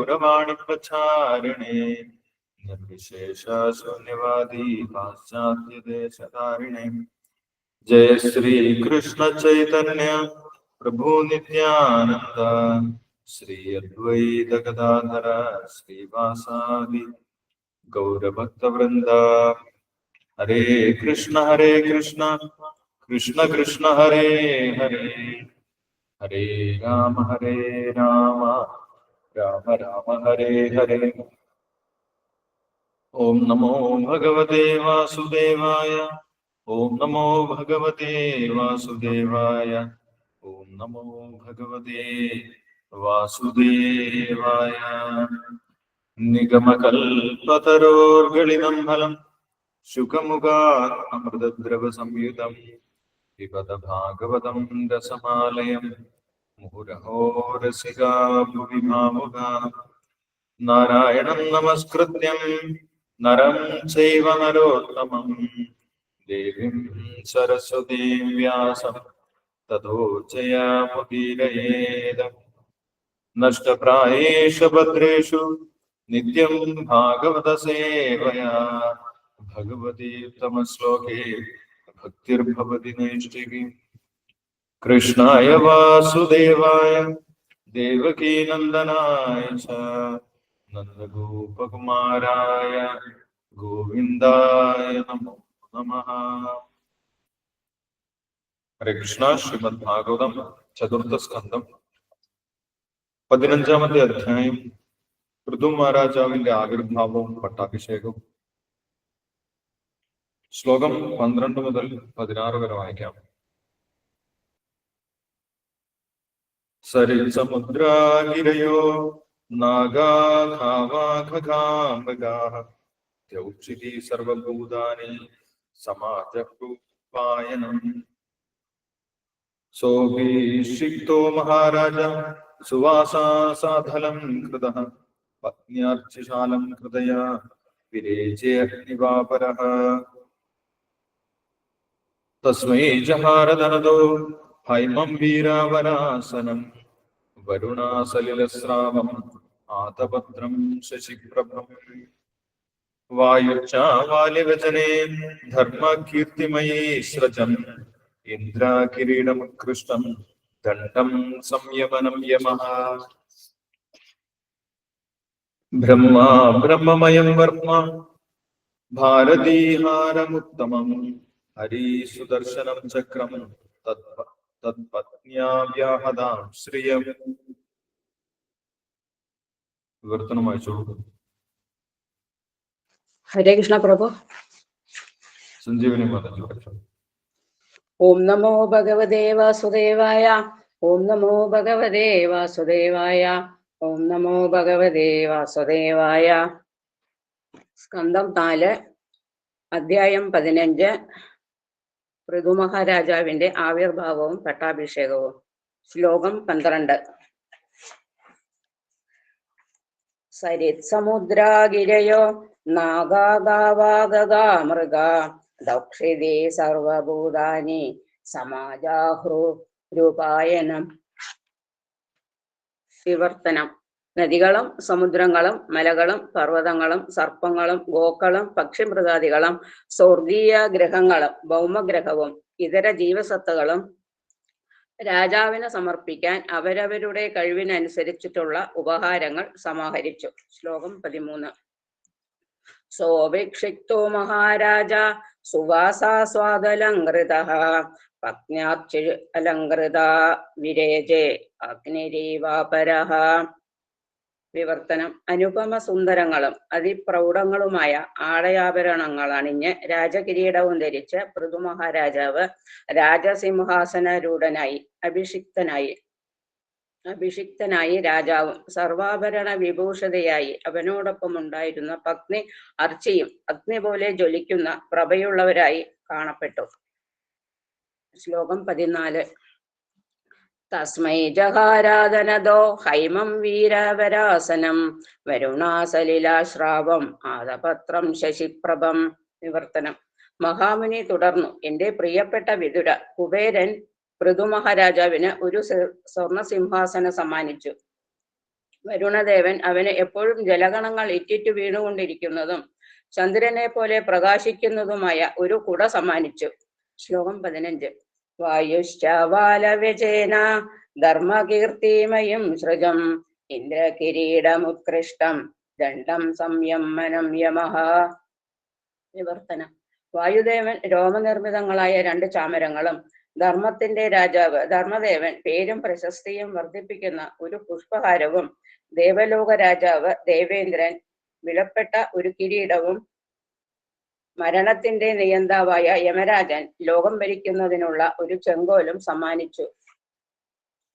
ഗൗരവാണി പ്രചാരിണേ നിർവിശേഷ ശൂന്യവാദി പാശ്ചാത്യ ദേശധാരിണേ ജയ ശ്രീ കൃഷ്ണ ചൈതന്യ പ്രഭു നിത്യാനന്ദ ശ്രീ അദ്വൈത ഗദാധര ശ്രീവാസാദി ഗൗരഭക്തവൃന്ദ ഹരേ കൃഷ്ണ ഹരേ കൃഷ്ണ കൃഷ്ണ രാമ രാമ ഹരേ. ഹരേ ഓം നമോ ഭഗവതേ വാസുദേവായ ഓം നമോ ഭഗവതേ വാസുദേവായ ഓം നമോ ഭഗവതേ വാസുദേവായ. നിഗമകൽപതരോർഗളിതം ഫലം ശുഖമുഖാത് അമൃതദ്രവ സംയുതം പിബത ഭാഗവതം രസമാലയം നാരായണം നമസ്കൃത്യം നരം ചൈവ നരോത്തമം. ദേവീം സരസ്വതീം വ്യാസം തതോ ജയാമുദീരയേത. നഷ്ടപ്രായേഷു ഭദ്രേഷു നിത്യം ഭാഗവത സേവയാ ഭഗവതി തമശ്ലോകേ ഭക്തിർഭവതി നൈഷ്ഠികി. കൃഷ്ണായ വാസുദേവായ ദേവകീനന്ദനായ നന്ദഗോപകുമാരായ ഗോവിന്ദായ നമോ നമ. ഹരേ കൃഷ്ണ ശ്രീമദ് ഭാഗവതം ചതുർത്ഥ സ്കന്ധം പതിനഞ്ചാമത്തെ അധ്യായം പൃഥു മഹാരാജാവിന്റെ ആവിർഭാവവും പട്ടാഭിഷേകവും. ശ്ലോകം പന്ത്രണ്ട് മുതൽ പതിനാറ് വരെ വായിക്കാം. സരിസമുദ്രാഗിരയോ നാഗാഘാവാഘാമൃഗാഃ ദ്യൗക്ഷിതി സർവഭൂതാനി സമാജപായനം സോഭിഷിക്തോ മഹാരാജ സുവാസാസാധലം കൃതഃ. പത്ന്യാർച്ചിശാലം ഹൃദയ വിരേചേ അഗ്നിവാപരഃ. തസ്മൈ ജഹാരദനദോ ഹൈമം വീരാവരാസനം വരുണാസലിലസ്രാവം ആതപത്രം ശശിപ്രഭം. വായുച്ചാവാലിവചനേ ധർമ്മകീർത്തിമയീ സ്രജം ഇന്ദ്രാകിരീടമുത്കൃഷ്ടം ദണ്ഡം സംയമനം യമഃ ബ്രഹ്മാ ബ്രഹ്മമയം വർമ്മ. ഭാരതീഹാരമുത്തമം. ഹരി സുദർശനം ചക്രം. തത്പ തത്പത്ന്യാ വ്യാഹതാം. ശ്രിയം. വിവർത്തനം വായിച്ചോളൂ. ഹരേ കൃഷ്ണ പ്രഭു. സഞ്ജീവനി ഓം നമോ ഭഗവതേ വാസുദേവായ ഓം നമോ ഭഗവതേ വാസുദേവായ ഓം നമോ ഭഗവതേ വാസുദേവായ. സ്കന്ധം നാല് അധ്യായം പതിനഞ്ച്. മഹാരാജാവിന്റെ ആവിർഭാവവും പട്ടാഭിഷേകവും. ശ്ലോകം പന്ത്രണ്ട്. സരിത് സമുദ്രാഗിരയോ നാഗാഗാവാഗാ മൃഗ. ദക്ഷിതേ സർവഭൂതാനി സമാജാഹ്രു രൂപായനം. വിവർത്തനം. നദികളും സമുദ്രങ്ങളും മലകളും പർവതങ്ങളും സർപ്പങ്ങളും ഗോക്കളും പക്ഷിമൃഗാദികളും സ്വർഗീയ ഗ്രഹങ്ങളും ഭൗമഗ്രഹവും ഇതര ജീവസത്തകളും രാജാവിന് സമർപ്പിക്കാൻ അവരവരുടെ കഴിവിനനുസരിച്ചിട്ടുള്ള ഉപഹാരങ്ങൾ സമാഹരിച്ചു. ശ്ലോകം പതിമൂന്ന്. സോഭിക്ഷിക്തോ മഹാരാജ സുവാസാസ്വാദലങ്കൃത പത്നാക്ഷി അലങ്കൃത വിരേജേ അഗ്നിരീവാപരഃ വിവർത്തനം. അനുപമ സുന്ദരങ്ങളും അതിപ്രൗഢങ്ങളുമായ ആളയാഭരണങ്ങൾ അണിഞ്ഞ് രാജകിരീടവും ധരിച്ച് പൃഥു മഹാരാജാവ് രാജസിംഹാസനരൂഢനായി അഭിഷിക്തനായി അഭിഷിക്തനായി രാജാവും സർവാഭരണ വിഭൂഷതയായി അവനോടൊപ്പം ഉണ്ടായിരുന്ന പത്നി അർച്ചയും അഗ്നി പോലെ ജ്വലിക്കുന്ന പ്രഭയുള്ളവരായി കാണപ്പെട്ടു. ശ്ലോകം പതിനാല്. തസ്മൈ ജഹാരാധനദോ ഹൈമം വീരവരാസനം വരുണാസലിലാശ്രാവം ആദപത്രം ശശിപ്രഭം നിവർത്തനം. മഹാമുനി തുടർന്നു. എന്റെ പ്രിയപ്പെട്ട വിതുര കുബേരൻ പൃഥു മഹാരാജാവിന് ഒരു സ്വർണ സിംഹാസനം സമ്മാനിച്ചു. വരുണദേവൻ അവന് എപ്പോഴും ജലഗണങ്ങൾ ഇറ്റിറ്റു വീണുകൊണ്ടിരിക്കുന്നതും ചന്ദ്രനെ പോലെ പ്രകാശിക്കുന്നതുമായ ഒരു കുട സമ്മാനിച്ചു. ശ്ലോകം പതിനഞ്ച്. വായുശ്ചാവാലവ്യചേന ധർമ്മകീർത്തിമയും സൃജം ഇന്ദ്രകിരീടമുത്കൃഷ്ടം ദണ്ഡം സംയമനം യമഹ. വിവർത്തനം. വായുദേവൻ രോമനിർമ്മിതങ്ങളായ രണ്ട് ചാമരങ്ങളും ധർമ്മത്തിന്റെ രാജാവ് ധർമ്മദേവൻ പേരും പ്രശസ്തിയും വർദ്ധിപ്പിക്കുന്ന ഒരു പുഷ്പഹാരവും ദേവലോക രാജാവ് ദേവേന്ദ്രൻ വിലപ്പെട്ട ഒരു കിരീടവും മരണത്തിന്റെ നിയന്താവായ യമരാജൻ ലോകം ഭരിക്കുന്നതിനുള്ള ഒരു ചെങ്കോലും സമ്മാനിച്ചു.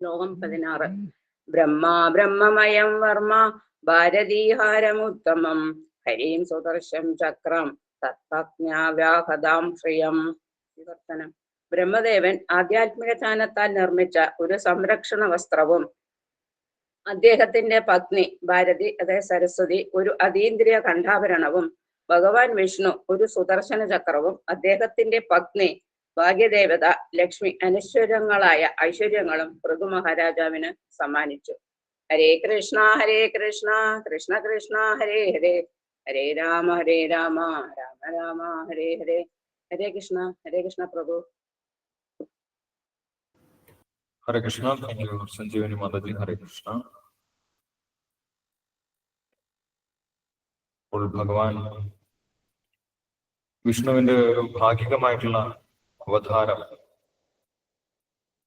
ലോകം പതിനാറ്. ബ്രഹ്മ ബ്രഹ്മമയം വർമ്മ ഭാരതീഹാരമുത്തമം ഹരീം സുദർശം ചക്രം തത്വജ്ഞാവ്യാഹതാം ശ്രിയം. വിവർത്തനം. ബ്രഹ്മദേവൻ ആധ്യാത്മിക ജ്ഞാനത്താൽ നിർമ്മിച്ച ഒരു സംരക്ഷണ വസ്ത്രവും അദ്ദേഹത്തിന്റെ പത്നി ഭാരതി അതായത് സരസ്വതി ഒരു അതീന്ദ്രിയ കണ്ഠാഭരണവും ഭഗവാൻ വിഷ്ണു ഒരു സുദർശന ചക്രവും അദ്ദേഹത്തിന്റെ പത്നി ഭാഗ്യദേവത ലക്ഷ്മി അനശ്വരങ്ങളായ ഐശ്വര്യങ്ങളും ഭൃഗു മഹാരാജാവിന് സമ്മാനിച്ചു. ഹരേ കൃഷ്ണ ഹരേ കൃഷ്ണ കൃഷ്ണ കൃഷ്ണ ഹരേ ഹരേ. ഹരേ രാമ ഹരേ രാമ രാമ രാമ ഹരേ ഹരേ. ഹരേ കൃഷ്ണ ഹരേ കൃഷ്ണ പ്രഭു. ഹരേ കൃഷ്ണ. സഞ്ജീവനി മാതാജി ഹരേ കൃഷ്ണ. അപ്പോൾ ഭഗവാൻ വിഷ്ണുവിന്റെ ഒരു ഭാഗികമായിട്ടുള്ള അവതാരം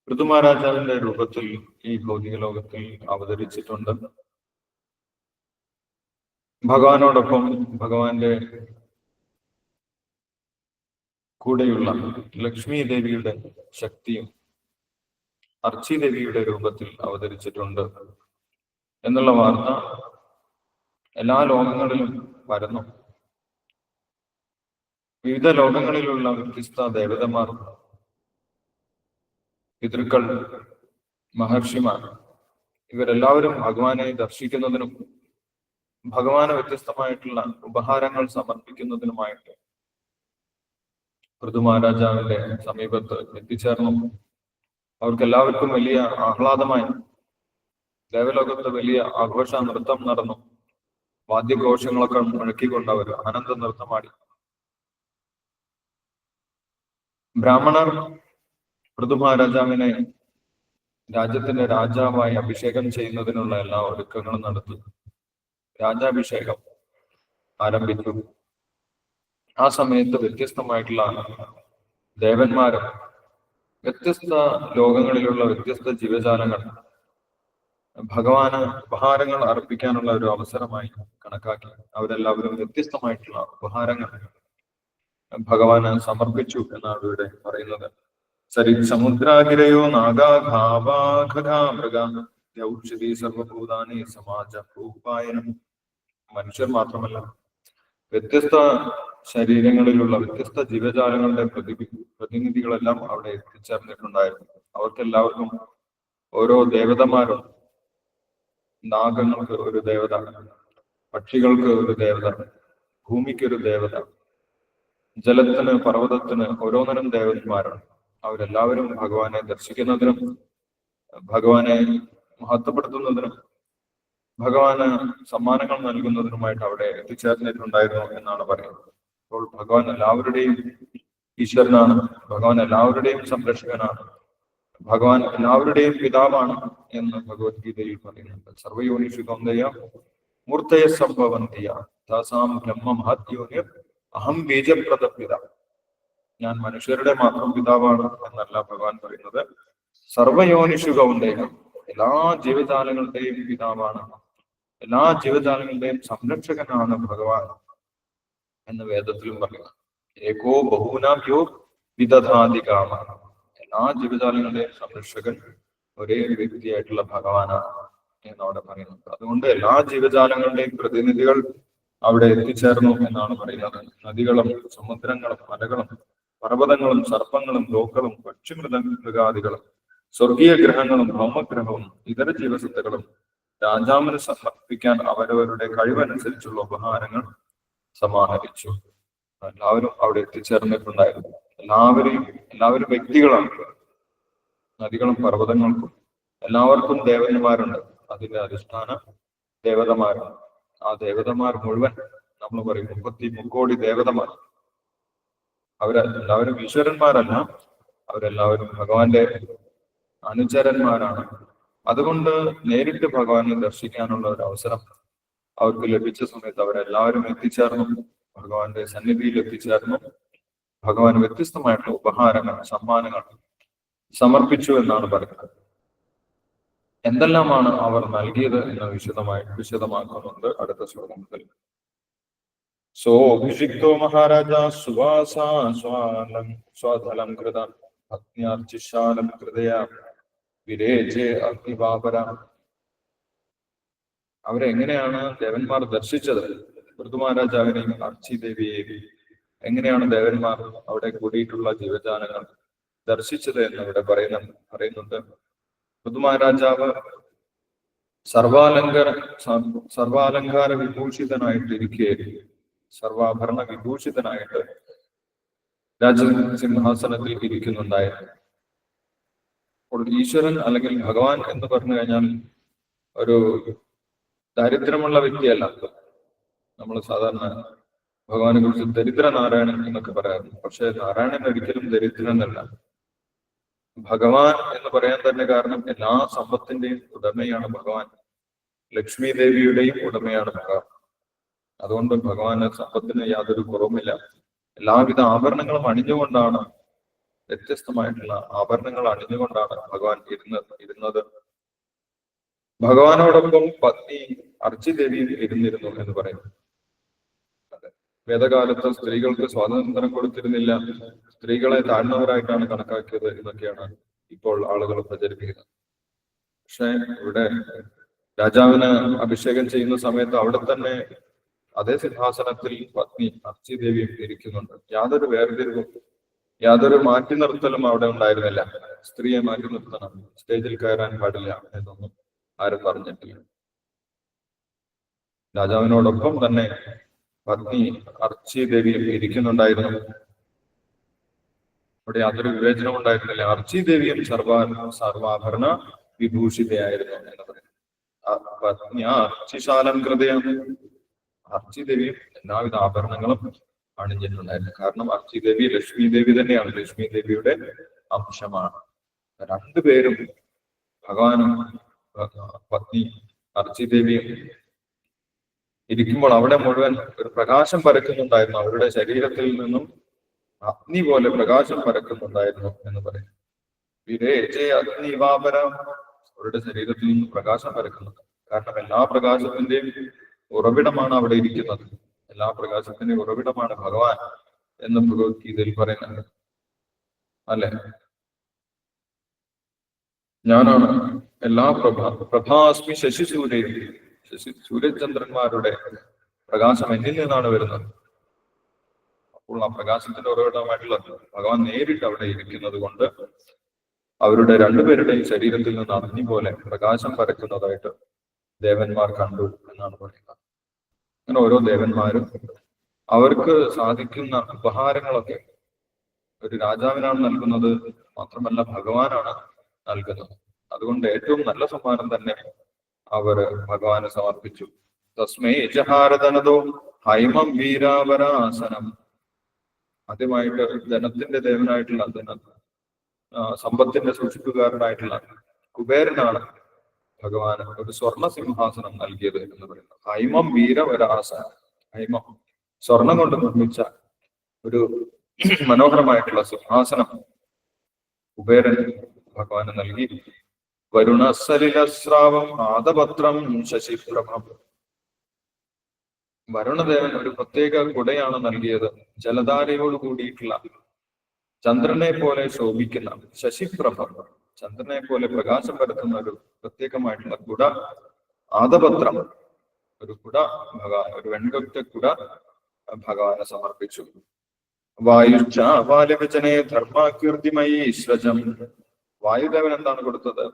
ഋതുമഹാരാജാവിന്റെ രൂപത്തിൽ ഈ ഭൗതിക ലോകത്തിൽ അവതരിച്ചിട്ടുണ്ട്. ഭഗവാനോടൊപ്പം ഭഗവാന്റെ കൂടെയുള്ള ലക്ഷ്മി ദേവിയുടെ ശക്തിയും അർച്ചി ദേവിയുടെ രൂപത്തിൽ അവതരിച്ചിട്ടുണ്ട്. എന്നുള്ള വാർത്ത എല്ലാ ലോകങ്ങളിലും പരന്നു. വിവിധ ലോകങ്ങളിലുള്ള വ്യത്യസ്ത ദേവതമാർ പിതൃക്കൾ മഹർഷിമാർ ഇവരെല്ലാവരും ഭഗവാനെ ദർശിക്കുന്നതിനും ഭഗവാന് വ്യത്യസ്തമായിട്ടുള്ള ഉപഹാരങ്ങൾ സമർപ്പിക്കുന്നതിനുമായിട്ട് പൃഥു മഹാരാജാവിന്റെ സമീപത്ത് എത്തിച്ചേർന്നു. അവർക്കെല്ലാവർക്കും വലിയ ആഹ്ലാദമായി ദേവലോകത്ത് വലിയ ആഘോഷ നൃത്തം നടന്നു. വാദ്യഘോഷങ്ങളൊക്കെ മുഴക്കിക്കൊണ്ട് അവർ ആനന്ദ നൃത്തമാടി. ബ്രാഹ്മണർ പൃഥു മഹാരാജാവിനെ രാജ്യത്തിന്റെ രാജാവായി അഭിഷേകം ചെയ്യുന്നതിനുള്ള എല്ലാ ഒരുക്കങ്ങളും നടത്തി. രാജാഭിഷേകം ആരംഭിച്ചു. ആ സമയത്ത് വ്യത്യസ്തമായിട്ടുള്ള ദേവന്മാരും വ്യത്യസ്ത ലോകങ്ങളിലുള്ള വ്യത്യസ്ത ജീവജാലങ്ങൾ ഭഗവാന് ഉപഹാരങ്ങൾ അർപ്പിക്കാനുള്ള ഒരു അവസരമായി കണക്കാക്കി. അവരെല്ലാവരും വ്യത്യസ്തമായിട്ടുള്ള ഉപഹാരങ്ങൾ ഭഗവാന് സമർപ്പിച്ചു എന്നാണ് ഇവിടെ പറയുന്നത്. സരി സമുദ്രാഗിരയോ നാഗാഘാവാഘാമൃഗ സർവഭൂതാനി സമാജ ഭൂപായനം. മനുഷ്യർ മാത്രമല്ല വ്യത്യസ്ത ശരീരങ്ങളിലുള്ള വ്യത്യസ്ത ജീവജാലങ്ങളുടെ പ്രതി പ്രതിനിധികളെല്ലാം അവിടെ എത്തിച്ചേർന്നിട്ടുണ്ടായിരുന്നു. അവർക്കെല്ലാവർക്കും ഓരോ ദേവതമാരും നാഗങ്ങൾക്ക് ഒരു ദേവത പക്ഷികൾക്ക് ഒരു ദേവത ഭൂമിക്കൊരു ദേവത ജലത്തിന് പർവതത്തിന് ഓരോന്നിനും ദേവന്മാരാണ്. അവരെല്ലാവരും ഭഗവാനെ ദർശിക്കുന്നതിനും ഭഗവാനെ മഹത്വപ്പെടുത്തുന്നതിനും ഭഗവാന് സമ്മാനങ്ങൾ നൽകുന്നതിനുമായിട്ട് അവിടെ എത്തിച്ചേർന്നിട്ടുണ്ടായിരുന്നു എന്നാണ് പറയുന്നത്. അപ്പോൾ ഭഗവാൻ എല്ലാവരുടെയും ഈശ്വരനാണ്. ഭഗവാൻ എല്ലാവരുടെയും സംരക്ഷകനാണ്. ഭഗവാൻ എല്ലാവരുടെയും പിതാവാണ് എന്ന് ഭഗവത്ഗീതയിൽ പറയുന്നുണ്ട്. സർവയോനിഷു കൗന്ദയ മൂർത്തയ സംഭവന്തിയ. താസാം ബ്രഹ്മ മഹത്യോന്യ അഹം ബീജപ്രദ പിത ഞാൻ മനുഷ്യരുടെ മാത്രം പിതാവാണ് എന്നല്ല ഭഗവാൻ പറയുന്നത്. സർവയോനിഷു കൗന്ദയ എല്ലാ ജീവജാലങ്ങളുടെയും പിതാവാണ്. എല്ലാ ജീവജാലങ്ങളുടെയും സംരക്ഷകനാണ് ഭഗവാൻ എന്ന് വേദത്തിലും പറയുന്നു. ഏകോ ബഹൂനാഭ്യോ വിദധാധികാമ എല്ലാ ജീവജാലങ്ങളുടെയും സംരക്ഷകൻ ഒരേ വ്യക്തിയായിട്ടുള്ള ഭഗവാനാണ് എന്ന് അവിടെ പറയുന്നുണ്ട്. അതുകൊണ്ട് എല്ലാ ജീവജാലങ്ങളുടെയും പ്രതിനിധികൾ അവിടെ എത്തിച്ചേർന്നു എന്നാണ് പറയുന്നത്. നദികളും സമുദ്രങ്ങളും മലകളും പർവതങ്ങളും സർപ്പങ്ങളും ലോക്കളും പക്ഷിമൃത മൃഗാദികളും സ്വർഗീയ ഗ്രഹങ്ങളും ഭൗമഗ്രഹവും ഇതര ജീവസത്തകളും രാജാവിന് സമർപ്പിക്കാൻ അവരവരുടെ കഴിവനുസരിച്ചുള്ള ഉപഹാരങ്ങൾ സമാഹരിച്ചു. എല്ലാവരും അവിടെ എത്തിച്ചേർന്നിട്ടുണ്ടായിരുന്നു. എല്ലാവരെയും എല്ലാവരും വ്യക്തികളാണ്. നദികളും പർവതങ്ങൾക്കും എല്ലാവർക്കും ദേവന്മാരുണ്ട്. അതിന്റെ അടിസ്ഥാന ദേവതമാരാണ്. ആ ദേവതമാർ മുഴുവൻ നമ്മൾ പറയും മുപ്പത്തി മുക്കോടി ദേവതമാർ. അവരെല്ലാവരും ഈശ്വരന്മാരല്ല. അവരെല്ലാവരും ഭഗവാന്റെ അനുചരന്മാരാണ്. അതുകൊണ്ട് നേരിട്ട് ഭഗവാനെ ദർശിക്കാനുള്ള ഒരു അവസരം അവർക്ക് ലഭിച്ച സമയത്ത് അവരെല്ലാവരും എത്തിച്ചേർന്നു. ഭഗവാന്റെ സന്നിധിയിൽ എത്തിച്ചേർന്നു. ഭഗവാൻ വ്യത്യസ്തമായിട്ടുള്ള ഉപഹാരങ്ങൾ സമ്മാനങ്ങൾ സമർപ്പിച്ചു എന്നാണ് പറയുന്നത്. എന്തെല്ലാമാണ് അവർ നൽകിയത് എന്ന് വിശദമായി വിശദമാക്കുന്നുണ്ട് അടുത്ത ശ്ലോകത്തിൽ. സോഭിഷിക്തോ മഹാരാജ സുവാസ സ്വാലം കൃത ഭക്തിയാർച്ചിശാലം ഹൃദയ വിരേജെ അഗ്നിവാപര അവരെങ്ങനെയാണ് ദേവന്മാർ ദർശിച്ചത്? ഋതുമാരാജാവിനെയും അർച്ചി ദേവിയെയും എങ്ങനെയാണ് ദേവന്മാർ അവിടെ കൂടിയിട്ടുള്ള ജീവജാലങ്ങൾ ദർശിച്ചത് എന്ന് ഇവിടെ പറയുന്ന പറയുന്നുണ്ട്. ഋതുമാരാജാവ് സർവാലങ്കാര സ- സർവാലങ്കാര വിഭൂഷിതനായിട്ടിരിക്കെ സർവാഭരണ വിഭൂഷിതനായിട്ട് രാജസിംഹാസനത്തിൽ ഇരിക്കുന്നുണ്ടായിരുന്നു. അപ്പോൾ ഈശ്വരൻ അല്ലെങ്കിൽ ഭഗവാൻ എന്ന് പറഞ്ഞു കഴിഞ്ഞാൽ ഒരു ദാരിദ്ര്യമുള്ള വ്യക്തിയല്ല. നമ്മൾ സാധാരണ ഭഗവാനെ കുറിച്ച് ദരിദ്ര നാരായണൻ എന്നൊക്കെ പറയാറുണ്ട്. പക്ഷെ നാരായണൻ ഒരിക്കലും ദരിദ്രനല്ല. ഭഗവാൻ എന്ന് പറയാൻ തന്നെ കാരണം എല്ലാ സമ്പത്തിന്റെയും ഉടമയാണ് ഭഗവാൻ. ലക്ഷ്മി ദേവിയുടെയും ഉടമയാണ് ഭഗവാൻ. അതുകൊണ്ട് ഭഗവാന് സമ്പത്തിന് യാതൊരു കുറവുമില്ല. എല്ലാവിധ ആഭരണങ്ങളും അണിഞ്ഞുകൊണ്ടാണ് വ്യത്യസ്തമായിട്ടുള്ള ആഭരണങ്ങൾ അണിഞ്ഞുകൊണ്ടാണ് ഭഗവാൻ ഇരുന്നത് ഇരുന്നത്. ഭഗവാനോടൊപ്പം പത്നി അർച്ചി ദേവിയിൽ ഇരുന്നിരുന്നു എന്ന് പറയുന്നു. വേദകാലത്ത് സ്ത്രീകൾക്ക് സ്വാതന്ത്ര്യം കൊടുത്തിരുന്നില്ല. സ്ത്രീകളെ താഴ്ന്നവരായിട്ടാണ് കണക്കാക്കിയത് എന്നൊക്കെയാണ് ഇപ്പോൾ ആളുകൾ പ്രചരിപ്പിക്കുന്നത്. പക്ഷെ ഇവിടെ രാജാവിന് അഭിഷേകം ചെയ്യുന്ന സമയത്ത് അവിടെ തന്നെ അതേ സിംഹാസനത്തിൽ പത്നി അർച്ചി ദേവിയും ഇരിക്കുന്നുണ്ട്. യാതൊരു വേർതിരിവും യാതൊരു മാറ്റി നിർത്തലും അവിടെ ഉണ്ടായിരുന്നില്ല. സ്ത്രീയെ മാറ്റി നിർത്തണം സ്റ്റേജിൽ കയറാൻ പാടില്ല എന്നൊന്നും ആരും പറഞ്ഞിട്ടില്ല. രാജാവിനോടൊപ്പം തന്നെ പത്നി അർച്ചി ദേവിയും ഇരിക്കുന്നുണ്ടായിരുന്നു അവിടെ യാതൊരു വിവേചനവും ഉണ്ടായിരുന്നില്ല. അർച്ചി ദേവിയും സർവാ സർവാഭരണ വിഭൂഷിതയായിരുന്നു എന്ന് പറയുന്നു ആ പത്നി അർച്ചിശാലം കൃതയാണ്. അർച്ചി ദേവിയും എല്ലാവിധ ആഭരണങ്ങളും അണിഞ്ഞിട്ടുണ്ടായിരുന്നു. കാരണം അർച്ചി ദേവി ലക്ഷ്മി ദേവി തന്നെയാണ്. ലക്ഷ്മി ദേവിയുടെ അംശമാണ്. രണ്ടുപേരും ഭഗവാനും പത്നി അർച്ചി ദേവിയും ഇരിക്കുമ്പോൾ അവിടെ മുഴുവൻ ഒരു പ്രകാശം പരക്കുന്നുണ്ടായിരുന്നു. അവരുടെ ശരീരത്തിൽ നിന്നും അഗ്നി പോലെ പ്രകാശം പരക്കുന്നുണ്ടായിരുന്നു എന്ന് പറയും. വിരേജെ അഗ്നിവാപര അവരുടെ ശരീരത്തിൽ നിന്ന് പ്രകാശം പരക്കുന്നുണ്ട് കാരണം എല്ലാ പ്രകാശത്തിന്റെയും ഉറവിടമാണ് അവിടെ ഇരിക്കുന്നത്. എല്ലാ പ്രകാശത്തിന്റെയും ഉറവിടമാണ് ഭഗവാൻ എന്ന് ഭഗവത്ഗീതയിൽ പറയുന്നുണ്ട്. അല്ലെ? ഞാനാണ് എല്ലാ പ്രഭ പ്രഭാസ്മി ശശി സൂര്യ സൂര്യചന്ദ്രന്മാരുടെ പ്രകാശം എന്നിൽ നിന്നാണ് വരുന്നത്. അപ്പോൾ ആ പ്രകാശത്തിന്റെ ഉറവിടമായിട്ടുള്ള ഭഗവാൻ നേരിട്ട് അവിടെ ഇരിക്കുന്നത് കൊണ്ട് അവരുടെ രണ്ടുപേരുടെയും ശരീരത്തിൽ നിന്ന് അഗ്നി പോലെ പ്രകാശം പരക്കുന്നതായിട്ട് ദേവന്മാർ കണ്ടു എന്നാണ് പറയുന്നത്. അങ്ങനെ ഓരോ ദേവന്മാരും അവർക്ക് സാധിക്കുന്ന ഉപഹാരങ്ങളൊക്കെ ഒരു രാജാവിനാണ് നൽകുന്നത്. മാത്രമല്ല ഭഗവാനാണ് നൽകുന്നത്. അതുകൊണ്ട് ഏറ്റവും നല്ല സമ്മാനം തന്നെ അവർ ഭഗവാന് സമർപ്പിച്ചു. തസ്മൈ ജഹാരതനതോ ഹൈമം വീരാവരാസനം. ആദ്യമായിട്ട് ധനത്തിന്റെ ദേവനായിട്ടുള്ള ധന സമ്പത്തിന്റെ സൂക്ഷിപ്പുകാരനായിട്ടുള്ള കുബേരനാണ് ഭഗവാന് ഒരു സ്വർണ സിംഹാസനം നൽകിയത് എന്ന് പറയുന്നത്. ഹൈമം വീരവരാസനം. ഹൈമം സ്വർണം കൊണ്ട് നിർമ്മിച്ച ഒരു മനോഹരമായിട്ടുള്ള സിംഹാസനം കുബേരൻ ഭഗവാന് നൽകി. വരുണസലിലസ്രാവം ആദപത്രം ശശിപ്രഭം. വരുണദേവൻ ഒരു പ്രത്യേക കുടയാണ് നൽകിയത്. ജലധാരയോട് കൂടിയിട്ടുള്ള ചന്ദ്രനെ പോലെ ശോഭിക്കുന്ന ശശിപ്രഭ. ചന്ദ്രനെ പോലെ പ്രകാശം പരത്തുന്ന ഒരു പ്രത്യേകമായിട്ടുള്ള കുട ആദപത്രം ഒരു കുട ഭഗവാൻ ഒരു വെൺകൊറ്റ കുട ഭഗവാനെ സമർപ്പിച്ചു. വായുശ്ച ബാലവചനെ ധർമാകീർത്തിമയി ശ്രജം വായുദേവൻ എന്താണ് കൊടുത്തത്?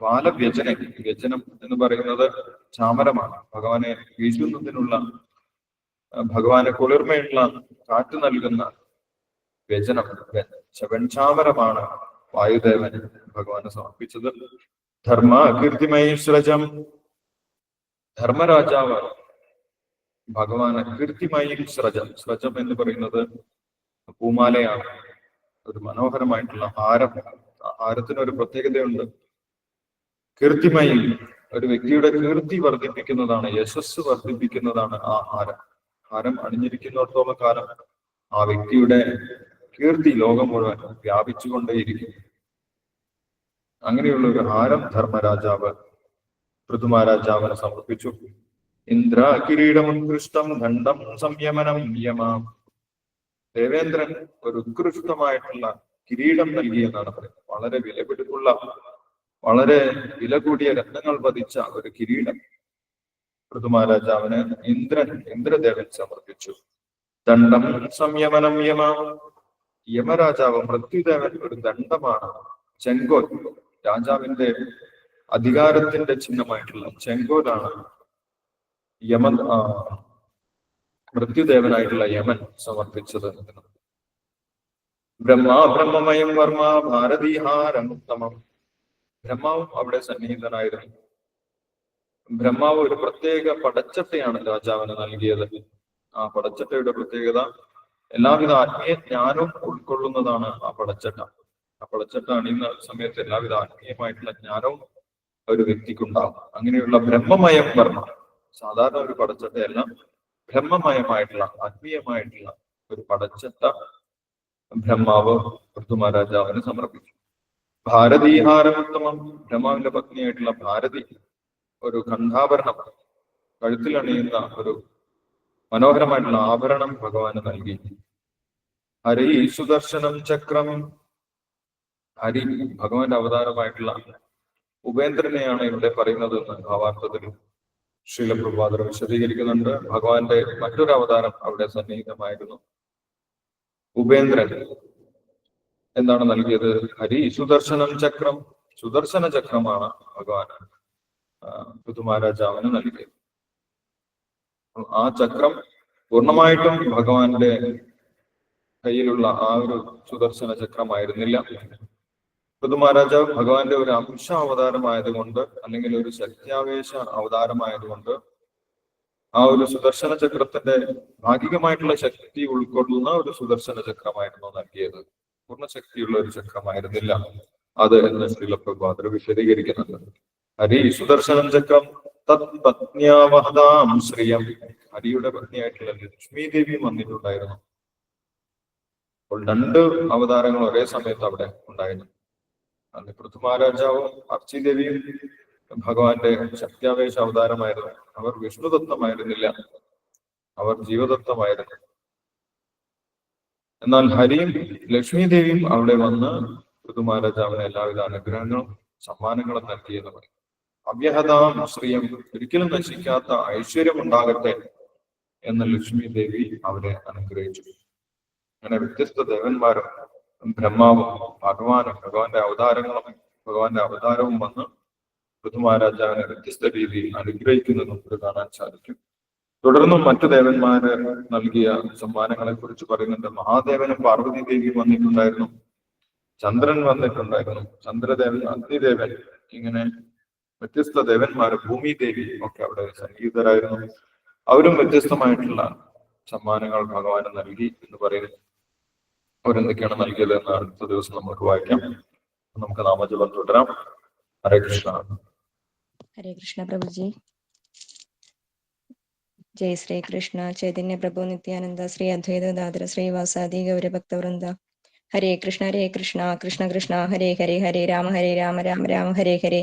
ബാലവ്യജനം വ്യജനം എന്ന് പറയുന്നത് ചാമരമാണ്. ഭഗവാനെ വീശുന്നതിനുള്ള ഭഗവാന് കുളിർമയുള്ള കാറ്റ് നൽകുന്ന വ്യജനം വെൺചാമരമാണ് വായുദേവന് ഭഗവാന് സമർപ്പിച്ചത്. ധർമ്മ കീർത്തിമയീശ്വരജം ധർമ്മരാജാവ് ഭഗവാന് കീർത്തിമയി സ്രജം സ്രജം എന്ന് പറയുന്നത് പൂമാലയാണ്. ഒരു മനോഹരമായിട്ടുള്ള ഹാരം ഹാരത്തിന് ഒരു പ്രത്യേകതയുണ്ട്. കീർത്തിമയി ഒരു വ്യക്തിയുടെ കീർത്തി വർദ്ധിപ്പിക്കുന്നതാണ് യശസ് വർദ്ധിപ്പിക്കുന്നതാണ് ആ ഹാരം ഹാരം അണിഞ്ഞിരിക്കുന്നിടത്തോളം കാലം ആ വ്യക്തിയുടെ കീർത്തി ലോകം മുഴുവൻ വ്യാപിച്ചുകൊണ്ടേയിരിക്കും. അങ്ങനെയുള്ള ഒരു ഹാരം ധർമ്മരാജാവ് പൃഥുമാരാജാവിനെ സമർപ്പിച്ചു. ഇന്ദ്ര കിരീടമുത്കൃഷ്ടം ദണ്ഡം സംയമനം യമാം ദേവേന്ദ്രൻ ഒരു ഉത്കൃഷ്ടമായിട്ടുള്ള കിരീടം നൽകി എന്നാണ് പറയുന്നത്. വളരെ വിലപിടിപ്പുള്ള വളരെ വില കൂടിയ രത്നങ്ങൾ പതിച്ച ഒരു കിരീടം ഋതുമാരാജാവിന് ഇന്ദ്രൻ ഇന്ദ്രദേവൻ സമർപ്പിച്ചു. ദണ്ഡം സംയമനം യമ. യമരാജാവ് മൃത്യുദേവൻ ഒരു ദണ്ഡമാണ്. ചെങ്കോൽ രാജാവിന്റെ അധികാരത്തിന്റെ ചിഹ്നമായിട്ടുള്ള ചെങ്കോലാണ് യമൻ മൃത്യുദേവനായിട്ടുള്ള യമൻ സമർപ്പിച്ചത്. ബ്രഹ്മ ബ്രഹ്മമയം വർമ്മ ഭാരതീഹാരം ഉത്തമം ബ്രഹ്മാവും അവിടെ സന്നിഹിതനായിരുന്നു. ബ്രഹ്മാവ് ഒരു പ്രത്യേക പടച്ചട്ടയാണ് രാജാവിന് നൽകിയത്. ആ പടച്ചട്ടയുടെ പ്രത്യേകത എല്ലാവിധ ആത്മീയ ജ്ഞാനവും ഉൾക്കൊള്ളുന്നതാണ് ആ പടച്ചട്ട. ആ പടച്ചട്ട അണിയുന്ന സമയത്ത് എല്ലാവിധ ആത്മീയമായിട്ടുള്ള ജ്ഞാനവും ഒരു വ്യക്തിക്കുണ്ടാകും അങ്ങനെയുള്ള ബ്രഹ്മമയം വർമ്മ സാധാരണ ഒരു പടച്ചട്ടയല്ല ബ്രഹ്മമയമായിട്ടുള്ള ആത്മീയമായിട്ടുള്ള ഒരു പടച്ചട്ട ബ്രഹ്മാവ് പൃഥ്വിമാരാജാവിന് സമർപ്പിച്ചു. ഭാരതീഹാരമുത്തമം ബ്രഹ്മാവിന്റെ പത്നിയായിട്ടുള്ള ഭാരതി ഒരു കണ്ഠാഭരണം കഴുത്തിലണിയുന്ന ഒരു മനോഹരമായിട്ടുള്ള ആഭരണം ഭഗവാന് നൽകി. ഹരി സുദർശനം ചക്രം. ഹരി ഭഗവാന്റെ അവതാരമായിട്ടുള്ള ഉപേന്ദ്രനെയാണ് ഇവിടെ പറയുന്നത് എന്ന് ഭാവാർത്ഥത്തിൽ ശീലപ്രഭാതർ വിശദീകരിക്കുന്നുണ്ട്. ഭഗവാന്റെ മറ്റൊരു അവതാരം അവിടെ സന്നിഹിതമായിരുന്നു. ഉപേന്ദ്രൻ. എന്താണ് നൽകിയത്? ഹരി സുദർശനം ചക്രം സുദർശന ചക്രമാണ് ഭഗവാൻ ഋതുമാരാജാവിന് നൽകിയത്. ആ ചക്രം പൂർണമായിട്ടും ഭഗവാന്റെ കയ്യിലുള്ള ആ ഒരു സുദർശന ചക്രമായിരുന്നില്ല. ഋതുമാരാജാവ് ഭഗവാന്റെ ഒരു അംശ അവതാരമായതുകൊണ്ട് അല്ലെങ്കിൽ ഒരു ശക്തിയാവേശ അവതാരമായതുകൊണ്ട് ആ ഒരു സുദർശന ചക്രത്തിന്റെ ഭാഗികമായിട്ടുള്ള ശക്തി ഉൾക്കൊള്ളുന്ന ഒരു സുദർശന ചക്രമായിരുന്നു നൽകിയത്. പൂർണ ശക്തിയുള്ള ഒരു ചക്രമായിരുന്നില്ല. അത് എന്ന് ശ്രീലപ്രഭാതർ വിശദീകരിക്കുന്നുണ്ട്. ഹരി സുദർശനം ചക്രം തത് പത്നിയാവഹതാം ശ്രീയം. ഹരിയുടെ പത്നിയായിട്ടുള്ള ലക്ഷ്മി ദേവിയും വന്നിട്ടുണ്ടായിരുന്നു. അപ്പോൾ രണ്ട് അവതാരങ്ങൾ ഒരേ സമയത്ത് അവിടെ ഉണ്ടായിരുന്നു. അന്ന് പൃഥ്വിമാരാജാവും അർച്ചിദേവിയും ഭഗവാന്റെ ശക്തിയാവേശ അവതാരമായിരുന്നു. അവർ വിഷ്ണുദത്തമായിരുന്നില്ല. അവർ ജീവദത്തമായിരുന്നു. എന്നാൽ ഹരിയും ലക്ഷ്മി ദേവിയും അവിടെ വന്ന് ഋതുമാരാജാവിന് എല്ലാവിധ അനുഗ്രഹങ്ങളും സമ്മാനങ്ങളും നൽകിയെന്ന് പറയും. അവ്യഹതാം ശ്രീയം ഒരിക്കലും നശിക്കാത്ത ഐശ്വര്യം ഉണ്ടാകട്ടെ എന്ന് ലക്ഷ്മി ദേവി അവരെ അനുഗ്രഹിച്ചു. അങ്ങനെ വ്യത്യസ്ത ദേവന്മാരും ബ്രഹ്മാവും ഭഗവാനും ഭഗവാന്റെ അവതാരങ്ങളും ഭഗവാന്റെ അവതാരവും വന്ന് ഋതുമാരാജാവിനെ വ്യത്യസ്ത രീതിയിൽ അനുഗ്രഹിക്കുന്നത് നമുക്ക് കാണാൻ സാധിക്കും. തുടർന്നും മറ്റു ദേവന്മാര് നൽകിയ സമ്മാനങ്ങളെ കുറിച്ച് പറയുന്നുണ്ട്. മഹാദേവനും പാർവതി ദേവിയും വന്നിട്ടുണ്ടായിരുന്നു. ചന്ദ്രൻ വന്നിട്ടുണ്ടായിരുന്നു. ചന്ദ്രദേവൻ അഗ്നിദേവൻ ഇങ്ങനെ വ്യത്യസ്ത ദേവന്മാര് ഭൂമി ദേവി ഒക്കെ അവിടെ സംഗീതരായിരുന്നു. അവരും വ്യത്യസ്തമായിട്ടുള്ള സമ്മാനങ്ങൾ ഭഗവാന് നൽകി എന്ന് പറയുന്നു. അവരെന്തൊക്കെയാണ് നൽകിയത് എന്ന് അടുത്ത ദിവസം നമുക്ക് വായിക്കാം. നമുക്ക് നാമജപം തുടരാം. ഹരേ കൃഷ്ണ. ഹരേ കൃഷ്ണ പ്രഭുജി. ജയ ശ്രീകൃഷ്ണ ചൈതന്യ പ്രഭു നിത്യാനന്ദ ശ്രീ അദ്വൈതദാതര ശ്രീവാസാദി ഗൗരഭക്തവൃന്ദ ഹരേ കൃഷ്ണ ഹരേ കൃഷ്ണ കൃഷ്ണ കൃഷ്ണ ഹരേ ഹരേ ഹരേ രാമ ഹരേ രാമ രാമ രാമ ഹരേ ഹരേ.